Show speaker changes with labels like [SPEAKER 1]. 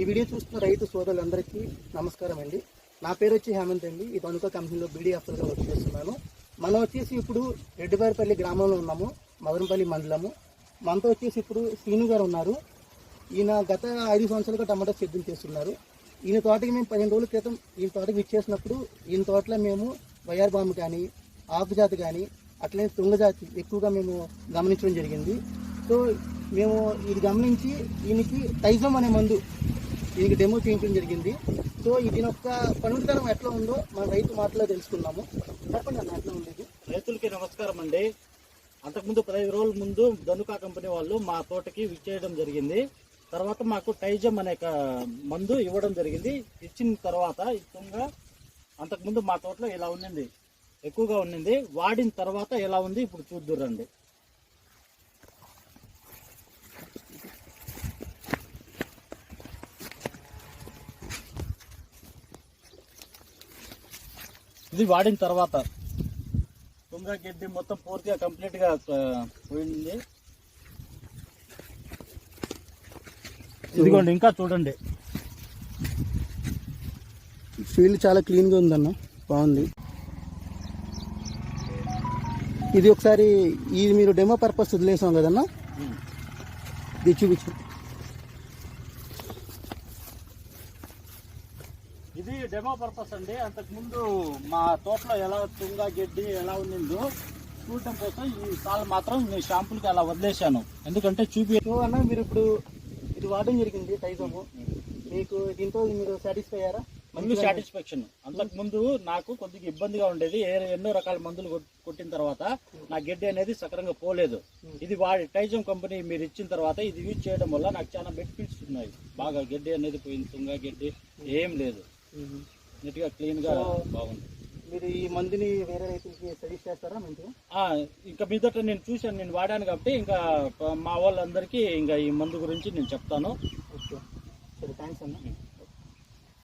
[SPEAKER 1] ఈ వీడియో చూస్తున్న రైతు సోదరులందరికీ నమస్కారం అండి. నా పేరు వచ్చి హేమంత్ అండి. ఈ తణుక కంపెనీలో బీడీ ఆఫర్గా వర్క్ చేస్తున్నాను. మనం వచ్చేసి ఇప్పుడు రెడ్డిబారిపల్లి గ్రామంలో ఉన్నాము మదనపల్లి మండలము. మనతో వచ్చేసి ఇప్పుడు శ్రీను గారు ఉన్నారు. ఈయన గత ఐదు సంవత్సరాలుగా టమాటా సిద్ధం చేస్తున్నారు. ఈయన తోటకి మేము పదిహేను రోజుల క్రితం ఈయన తోటకి విచ్చేసినప్పుడు ఈయన తోటలో మేము వైఆర్ బాంబు కానీ ఆకుజాతి కానీ అట్లనే తుంగజాతి ఎక్కువగా మేము గమనించడం జరిగింది. సో మేము ఇది గమనించి ఈయనకి టైజం అనే మందు దీనికి డెమో చేయించడం జరిగింది. సో దీని యొక్క పనుడితనం ఎట్లా ఉందో మన రైతు మాటలో తెలుసుకున్నాము చెప్పండి అన్న ఎట్లా ఉండేది?
[SPEAKER 2] రైతులకి నమస్కారం అండి. అంతకుముందు పదహైదు రోజుల ముందు ధనుకా కంపెనీ వాళ్ళు మా తోటకి విచ్చేయడం జరిగింది. తర్వాత మాకు టైజమ్ అనే మందు ఇవ్వడం జరిగింది. ఇచ్చిన తర్వాత ఇష్టంగా అంతకుముందు మా తోటలో ఇలా ఉండింది. ఎక్కువగా ఉండింది. వాడిన తర్వాత ఎలా ఉంది ఇప్పుడు చూద్దురండి ఇది వాడిన తర్వాత తుంగ గడ్డి మొత్తం పూర్తిగా కంప్లీట్గా ఆ, పోయింది. ఇదిగోండి ఇంకా చూడండి.
[SPEAKER 1] ఫీల్డ్ చాలా క్లీన్గా ఉందన్న బాగుంది. ఇది ఒకసారి ఇది మీరు డెమో పర్పస్ వదిలేసాం కదన్నా? ఇది చూపించు.
[SPEAKER 2] ఇది డెమో పర్పస్ అండి. అంతకు ముందు మా తోటలో ఎలా తుంగ గడ్డి ఎలా ఉండిందో చూడటం కోసం ఈ సాల్ మాత్రం మీ షాంపుల్కి అలా వదిలేశాను. ఎందుకంటే చూపి
[SPEAKER 1] అన్న మీరు ఇప్పుడు ఇది వాడడం జరిగింది టైజము మీకు దీంతో మీరు సాటిస్ఫై అయ్యారా?
[SPEAKER 2] మందు సాటిస్ఫాక్షన్ అంతకు ముందు నాకు కొద్దిగా ఇబ్బందిగా ఉండేది. ఏ- ఎన్నో రకాల మందులు కొట్- కొట్టిన తర్వాత నా గడ్డి అనేది సక్రంగా పోలేదు. ఇది వాడి టైజం కంపెనీ మీరు ఇచ్చిన తర్వాత ఇది యూజ్ చేయడం వల్ల నాకు చాలా బెనిఫిట్స్ ఉన్నాయి. బాగా గడ్డి అనేది పోయింది తుంగ గడ్డి ఏం లేదు. నీట్గా క్లీన్గా బాగుంది.
[SPEAKER 1] మీరు ఈ మందుని వేరే రైతులకి సజెస్ట్ చేస్తారా మంచిగా?
[SPEAKER 2] ఇంకా మీదట నేను చూశాను నేను వాడాను కాబట్టి ఇంకా మా వాళ్ళందరికీ ఇంకా ఈ మందు గురించి నేను చెప్తాను.
[SPEAKER 1] ఓకే. సరే థ్యాంక్స్ అన్న.